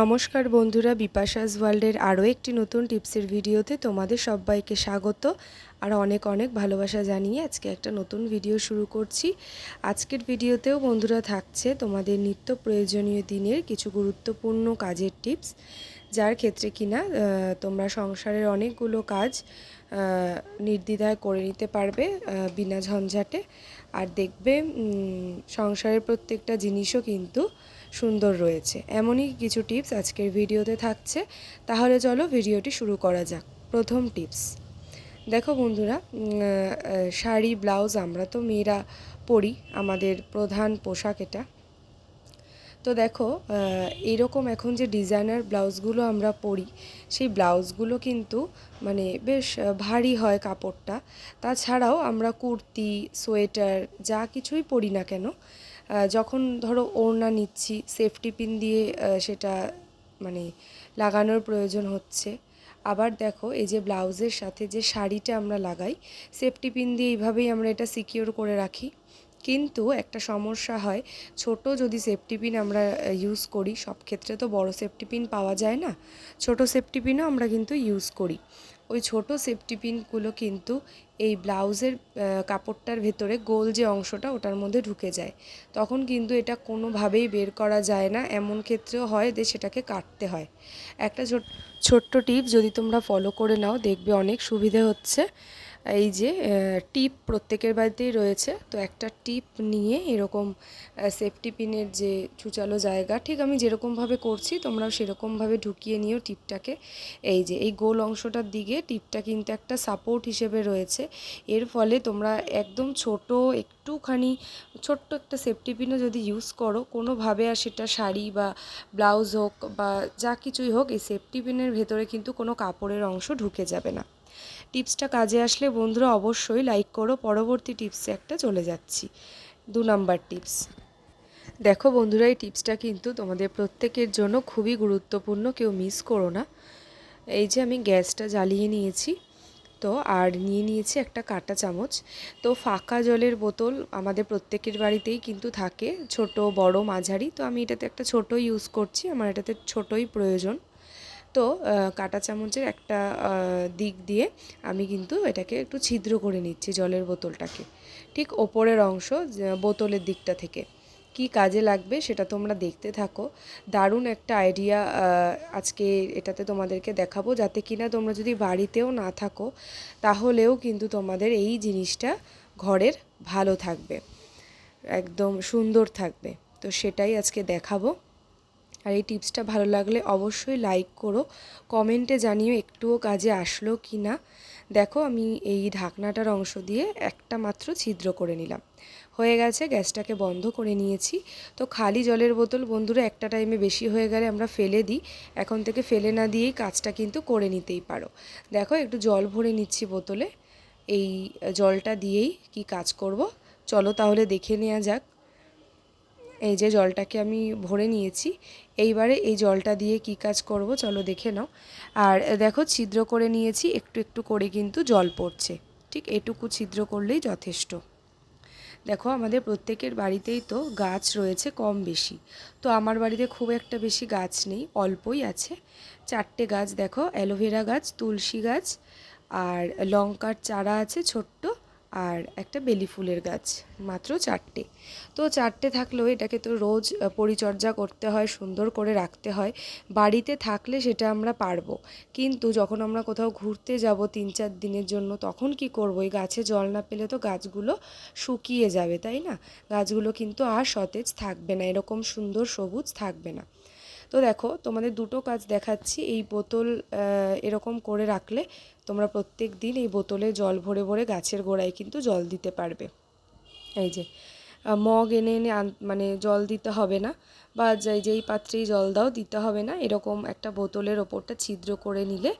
নমস্কার বন্ধুরা, বিপাশাস ওয়ার্ল্ডের আরও একটি নতুন টিপসের ভিডিওতে তোমাদের সবাইকে স্বাগত। আর অনেক অনেক ভালোবাসা জানিয়ে আজকে একটা নতুন ভিডিও শুরু করছি। আজকের ভিডিওতেও বন্ধুরা থাকছে তোমাদের নিত্য প্রয়োজনীয় দিনের কিছু গুরুত্বপূর্ণ কাজের টিপস, যার ক্ষেত্রে কিনা তোমরা সংসারের অনেকগুলো কাজ নির্দ্বিধায় করে নিতে পারবে বিনা ঝঞ্ঝাটে। আর দেখবে সংসারের প্রত্যেকটা জিনিসও কিন্তু সুন্দর রয়েছে। এমনই কিছু টিপস আজকের ভিডিওতে থাকছে। তাহলে চলো ভিডিওটি শুরু করা যাক। প্রথম টিপস। দেখো বন্ধুরা শাড়ি, ব্লাউজ আমরা তো মেয়েরা পরি, আমাদের প্রধান পোশাক এটা। তো দেখো এরকম এখন যে ডিজাইনার ব্লাউজগুলো আমরা পরি, সেই ব্লাউজগুলো কিন্তু মানে বেশ ভারী হয় কাপড়টা। তাছাড়াও আমরা কুর্তি, সোয়েটার যা কিছুই পরি না কেন যখন ধরো ওড়না নিচ্ছি সেফটি পিন দিয়ে সেটা মানে লাগানোর প্রয়োজন হচ্ছে। আবার দেখো, এই যে ব্লাউজের সাথে যে শাড়িটা আমরা লাগাই সেফটি পিন দিয়ে এইভাবেই আমরা এটা সিকিওর করে রাখি। কিন্তু একটা সমস্যা হয়, ছোট যদি সেফটি পিন আমরা ইউজ করি, সব ক্ষেত্রে তো বড় সেফটি পিন পাওয়া যায় না। ছোট সেফটি পিনও আমরা কিন্তু ইউজ করি। ওই ছোট সেফটি পিনগুলো কিন্তু এই ব্লাউজের কাপড়টার ভেতরে গোল যে অংশটা ওটার মধ্যে ঢুকে যায়। তখন কিন্তু এটা কোনোভাবেই বের করা যায় না, এমন ক্ষেত্রেও হয় যে সেটাকে কাটতে হয়। একটা ছোট, ছোট্ট টিপ যদি তোমরা ফলো করে নাও, দেখবে অনেক সুবিধে হচ্ছে। এই যে টিপ প্রত্যেকের বাড়িতেই রয়েছে। তো একটা টিপ নিয়ে এরকম সেফটি পিনের যে চুচালো জায়গা, ঠিক আমি যেরকমভাবে করছি, তোমরাও সেরকমভাবে ঢুকিয়ে নিও টিপটাকে। এই যে, এই গোল অংশটার দিকে টিপটা কিন্তু একটা সাপোর্ট হিসেবে রয়েছে। এর ফলে তোমরা একদম ছোট, একটুখানি ছোট্ট একটা সেফটি পিনও যদি ইউজ করো, কোনোভাবে আর সেটা শাড়ি বা ব্লাউজ হোক বা যা কিছুই হোক, এই সেফটি পিনের ভেতরে কিন্তু কোনো কাপড়ের অংশ ঢুকে যাবে না। টিপসটা কাজে আসলে বন্ধুরা অবশ্যই লাইক করো, পরবর্তী টিপসে একটা চলে যাচ্ছি। দু নাম্বার টিপস। দেখো বন্ধুরা, এই টিপসটা কিন্তু তোমাদের প্রত্যেকের জন্য খুবই গুরুত্বপূর্ণ, কেউ মিস করো না। এই যে আমি গ্যাসটা জ্বালিয়ে নিয়েছি, তো আর নিয়ে নিয়েছি একটা কাঁটা চামচ। তো ফাঁকা জলের বোতল আমাদের প্রত্যেকের বাড়িতেই কিন্তু থাকে, ছোট, বড়, মাঝারি। তো আমি এটাতে একটা ছোট ইউজ করছি, আমার এটাতে ছোটই প্রয়োজন। তো কাঁটা চামচের একটা দিক দিয়ে আমি কিন্তু এটাকে একটু ছিদ্র করে নিচ্ছি জলের বোতলটাকে। ঠিক ওপরের অংশ বোতলের দিকটা থেকে। কি কাজে লাগবে সেটা তোমরা দেখতে থাকো। দারুণ একটা আইডিয়া আজকে এটাতে তোমাদেরকে দেখাবো। যাতে কিনা তোমরা যদি বাড়িতেও না থাকো, তাহলেও কিন্তু তোমাদের এই জিনিসটা ঘরের ভালো থাকবে। একদম সুন্দর থাকবে। তো সেটাই আজকে দেখাবো। আর এই টিপসটা ভালো লাগলে অবশ্যই লাইক করো। কমেন্টে জানিও একটুও কাজে আসলো কি না। দেখো, আমি এই ঢাকনাটার অংশ দিয়ে একটা মাত্র ছিদ্র করে নিলাম। হয়ে গেছে, গ্যাসটাকে বন্ধ করে নিয়েছি। তো খালি জলের বোতল বন্ধুরা, একটা টাইমে বেশি হয়ে গেলে আমরা ফেলে দিই। এখন থেকে ফেলে না দিয়েই কাজটা কিন্তু করে নিতেই পারো। দেখো, একটু জল ভরে নিচ্ছি বোতলে। এই জলটা দিয়েই কি কাজ করব? চলো তাহলে দেখে নেওয়া যাক। এই যে জলটাকে আমি ভরে নিয়েছি। এইবারে এই জলটা দিয়ে কি কাজ করব চলো দেখে নাও। আর দেখো ছিদ্র করে নিয়েছি, একটু একটু করে কিন্তু জল পড়ছে। ঠিক এটুকু ছিদ্র করলেই যথেষ্ট। দেখো আমাদের প্রত্যেকের বাড়িতেই তো গাছ রয়েছে কম বেশি। তো আমার বাড়িতে খুব একটা বেশি গাছ নেই, অল্পই আছে। চারটে গাছ দেখো, অ্যালোভেরা গাছ, তুলসী গাছ, আর লঙ্কার চারা আছে ছোট্ট। আর একটা বেলি ফুলের গাছ, মাত্র চারটে। তো চারটে থাকলেও এটাকে তো রোজ পরিচর্যা করতে হয়, সুন্দর করে রাখতে হয়। বাড়িতে থাকলে সেটা আমরা পারব। কিন্তু যখন আমরা কোথাও ঘুরতে যাব তিন চার দিনের জন্য, তখন কি করব? এই গাছে জল না পেলে তো গাছগুলো শুকিয়ে যাবে, তাই না? গাছগুলো কিন্তু আর সতেজ থাকবে না, এরকম সুন্দর সবুজ থাকবে না। তো দেখো, তোমাদের দুটো কাজ দেখাচ্ছি। এই বোতল এরকম করে রাখলে তোমরা প্রত্যেক দিন এই বোতলে জল ভরে ভরে গাছের গোড়ায় কিন্তু জল দিতে পারবে। এই যে মগ এনে এনে মানে জল দিতে হবে না, বা যেই যেই পাত্রেই জল দাও দিতে হবে না, এরকম একটা বোতলের ওপরটা ছিদ্র করে নিলে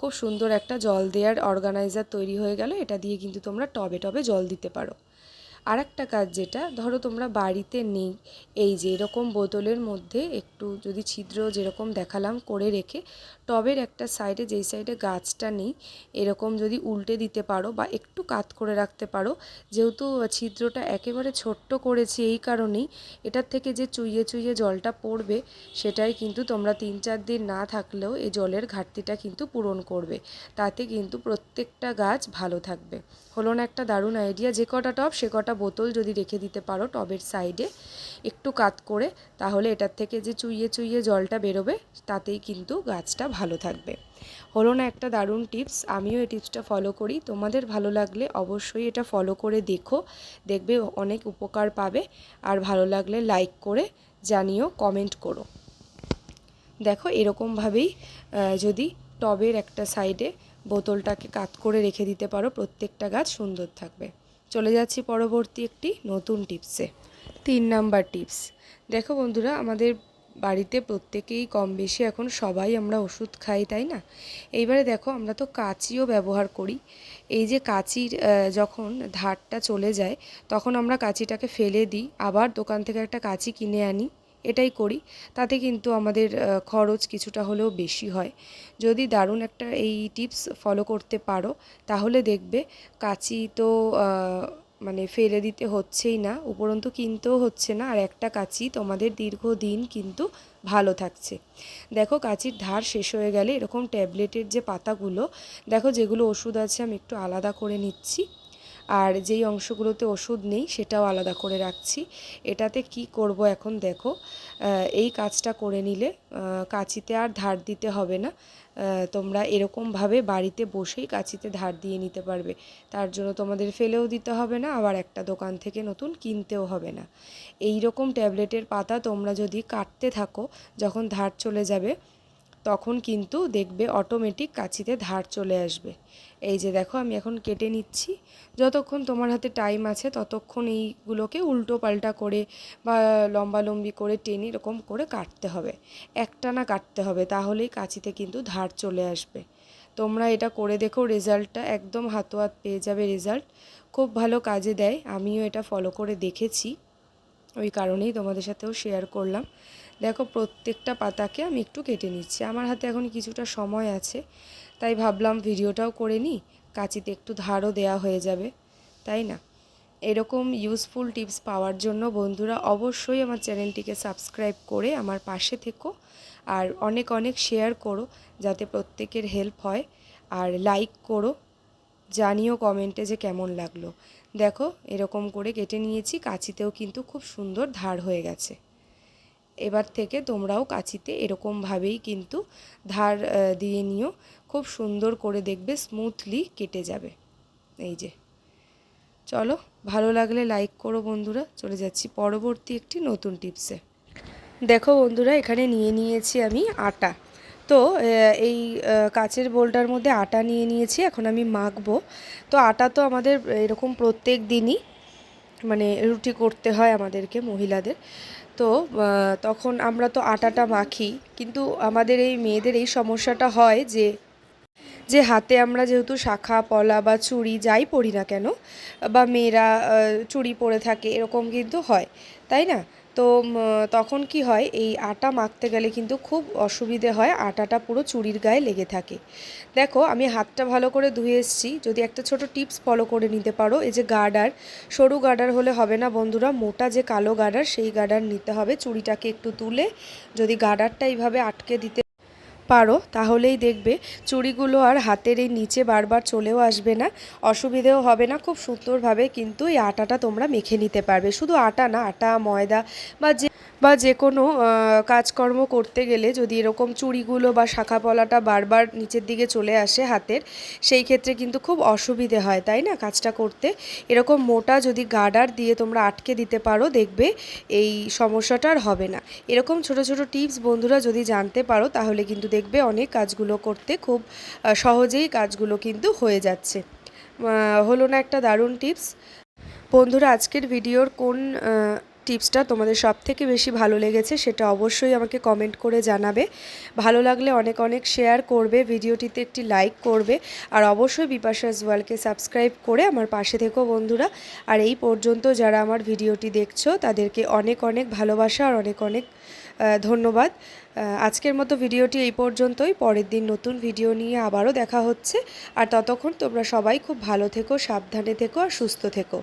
খুব সুন্দর একটা জল দেওয়ার অর্গানাইজার তৈরি হয়ে গেল। এটা দিয়ে কিন্তু তোমরা টবে টবে জল দিতে পারো। আর একটা কাজ যেটা, ধরো তোমরা বাড়িতে নেই, এই যে এরকম বোতলের মধ্যে একটু যদি ছিদ্র যেরকম দেখালাম করে রেখে, টবের একটা সাইডে যেই সাইডে গাছটা নেই, এরকম যদি উল্টে দিতে পারো বা একটু কাত করে রাখতে পারো, যেহেতু ছিদ্রটা একেবারে ছোট্ট করেছি এই কারণেই, এটার থেকে যে চুইয়ে চুইয়ে জলটা পড়বে, সেটাই কিন্তু তোমরা তিন চার দিন না থাকলেও এই জলের ঘাটতিটা কিন্তু পূরণ করবে। তাতে কিন্তু প্রত্যেকটা গাছ ভালো থাকবে। হলো না একটা দারুণ আইডিয়া যে কটা টব সে কটা বোতল যদি রেখে দিতে পারো টবের সাইডে, একটু কাত করে, তাহলে এটার থেকে যে চুইয়ে চুইয়ে জলটা বেরোবে, তাতেই কিন্তু গাছটা ভালো থাকবে। হলো না একটা দারুণ টিপস, আমিও এই টিপসটা ফলো করি। তোমাদের ভালো লাগলে অবশ্যই এটা ফলো করে দেখো, দেখবে অনেক উপকার পাবে। আর ভালো লাগলে লাইক করে জানিও, কমেন্ট করো। দেখো এরকমভাবেই যদি টবের একটা সাইডে বোতলটাকে কাত করে রেখে দিতে পারো, প্রত্যেকটা গাছ সুন্দর থাকবে। চলে যাচ্ছি পরবর্তী একটি নতুন টিপসে। তিন নাম্বার টিপস। দেখো বন্ধুরা, আমাদের বাড়িতে প্রত্যেকেই কম বেশি এখন সবাই আমরা ওষুধ খাই, তাই না? এইবারে দেখো, আমরা তো কাঁচিও ব্যবহার করি। এই যে কাঁচির যখন ধারটা চলে যায়, তখন আমরা কাঁচিটাকে ফেলে দিই। আবার দোকান থেকে একটা কাঁচি কিনে আনি। এটাই করি। তাতে কিন্তু আমাদের খরচ কিছুটা হলেও বেশি হয়। যদি দারুণ একটা এই টিপস ফলো করতে পারো, তাহলে দেখবে কাঁচি তো মানে ফেলে দিতে হচ্ছেই না, উপরন্তু কিনতেও হচ্ছে না, আর একটা কাঁচি তোমাদের দীর্ঘদিন কিন্তু ভালো থাকছে। দেখো কাঁচির ধার শেষ হয়ে গেলে এরকম ট্যাবলেটের যে পাতাগুলো, দেখো যেগুলো ওষুধ আছে আমি একটু আলাদা করে নিচ্ছি। আর যেই অংশগুলোতে ওষুধ নেই, সেটাও আলাদা করে রাখছি। এটাতে কি করব এখন দেখো। এই কাজটা করে নিলে কাঁচিতে আর ধার দিতে হবে না। তোমরা এরকমভাবে বাড়িতে বসেই কাঁচিতে ধার দিয়ে নিতে পারবে। তার জন্য তোমাদের ফেলেও দিতে হবে না, আবার একটা দোকান থেকে নতুন কিনতেও হবে না। এই রকম ট্যাবলেটের পাতা তোমরা যদি কাটতে থাকো, যখন ধার চলে যাবে তখন কিন্তু দেখবে অটোমেটিক কাঁচিতে ধার চলে আসবে। এই যে দেখো, আমি এখন কেটে নিচ্ছি। যতক্ষণ তোমার হাতে টাইম আছে, ততক্ষণ এইগুলোকে উল্টো পাল্টা করে বা লম্বালম্বি করে টেনে এরকম করে কাটতে হবে। একটানা কাটতে হবে, তাহলেই কাঁচিতে কিন্তু ধার চলে আসবে। তোমরা এটা করে দেখো, রেজাল্টটা একদম হাত হাত পেয়ে যাবে রেজাল্ট। খুব ভালো কাজে দেয়, আমিও এটা ফলো করে দেখেছি। ওই কারণেই তোমাদের সাথেও শেয়ার করলাম। দেখো, প্রত্যেকটা পাতাকে আমি একটু কেটে নিচ্ছি। আমার হাতে এখন কিছুটা সময় আছে, তাই ভাবলাম ভিডিওটাও করে নিই। কাঁচিতে একটু ধারও দেয়া হয়ে যাবে, তাই না? এরকম ইউজফুল টিপস পাওয়ার জন্য বন্ধুরা অবশ্যই আমার চ্যানেলটিকে সাবস্ক্রাইব করে আমার পাশে থেকো আর অনেক অনেক শেয়ার করো, যাতে প্রত্যেকের হেল্প হয়। আর লাইক করো, জানিও কমেন্টে যে কেমন লাগল। দেখো, এরকম করে কেটে নিয়েছি, কাঁচিতেও কিন্তু খুব সুন্দর ধার হয়ে গেছে। এবার থেকে তোমরাও কাঁচিতে এরকমভাবেই কিন্তু ধার দিয়ে নিও। খুব সুন্দর করে দেখবে স্মুথলি কেটে যাবে। এই যে। চলো, ভালো লাগলে লাইক করো বন্ধুরা। চলে যাচ্ছি পরবর্তী একটি নতুন টিপসে দেখো বন্ধুরা, এখানে নিয়ে নিয়েছি আমি আটা। তো এই কাচের বোলটার মধ্যে আটা নিয়ে নিয়েছি, এখন আমি মাখবো। তো আটা তো আমাদের, এরকম প্রত্যেক দিনই মানে রুটি করতে হয় আমাদেরকে, মহিলাদের। তো তখন আমরা তো আটাটা মাখি। কিন্তু আমাদের এই মেয়েদের এই সমস্যাটা হয় যে যে হাতে আমরা যেহেতু শাখা, পলা বা চুড়ি যাই পরি না কেন, বা মেয়েরা চুড়ি পরে থাকে, এরকম কিন্তু হয়, তাই না? তো তখন কি হয়, এই আটা মাখতে গেলে কিন্তু খুব অসুবিধে হয়, আটাটা পুরো চুরির গায়ে লেগে থাকে। দেখো, আমি হাতটা ভালো করে ধুয়ে এসছি, যদি একটা ছোট টিপস ফলো করে নিতে পারো, এই যে গার্ডার, সরু গার্ডার হলে হবে না বন্ধুরা, মোটা যে কালো গার্ডার, সেই গার্ডার নিতে হবে, চুড়িটাকে একটু তুলে, যদি গার্ডারটা এইভাবে আটকে দিতে পারো, তাহলেই দেখবে চুড়িগুলো আর হাতের এই নিচে বারবার চলেও আসবে না। অসুবিধেও হবে না, খুব সুন্দরভাবে কিন্তু এই আটাটা তোমরা মেখে নিতে পারবে। শুধু আটা না, আটা, ময়দা বা যে বা যে কোনো কাজকর্ম করতে গেলে যদি এরকম চুড়িগুলো বা শাখা পলাটা বারবার নিচের দিকে চলে আসে হাতের, সেই ক্ষেত্রে কিন্তু খুব অসুবিধে হয়, তাই না? কাজটা করতে। এরকম মোটা যদি গার্ডার দিয়ে তোমরা আটকে দিতে পারো, দেখবে এই সমস্যাটা আর হবে না। এরকম ছোট ছোট টিপস বন্ধুরা যদি জানতে পারো, তাহলে কিন্তু দেখবে অনেক কাজগুলো করতে খুব সহজেই কাজগুলো কিন্তু হয়ে যাচ্ছে। হলো না একটা দারুণ টিপস। বন্ধুরা, আজকের ভিডিওর কোন টিপসটা তোমাদের সব থেকে বেশি ভালো লেগেছে সেটা অবশ্যই আমাকে কমেন্ট করে জানাবে। ভালো লাগলে অনেক অনেক শেয়ার করবে, ভিডিওটিতে একটি লাইক করবে, আর অবশ্যই বিপাশাস ওয়ালকে সাবস্ক্রাইব করে আমার পাশে থেকো বন্ধুরা। আর এই পর্যন্ত যারা আমার ভিডিওটি দেখছ, তাদেরকে অনেক অনেক ভালোবাসা আর অনেক অনেক ধন্যবাদ। আজকের মতো ভিডিওটি এই পর্যন্তই। পরের দিন নতুন ভিডিও নিয়ে আবারও দেখা হচ্ছে। আর ততক্ষণ তোমরা সবাই খুব ভালো থেকো, সাবধানে থেকো, আর সুস্থ থেকো।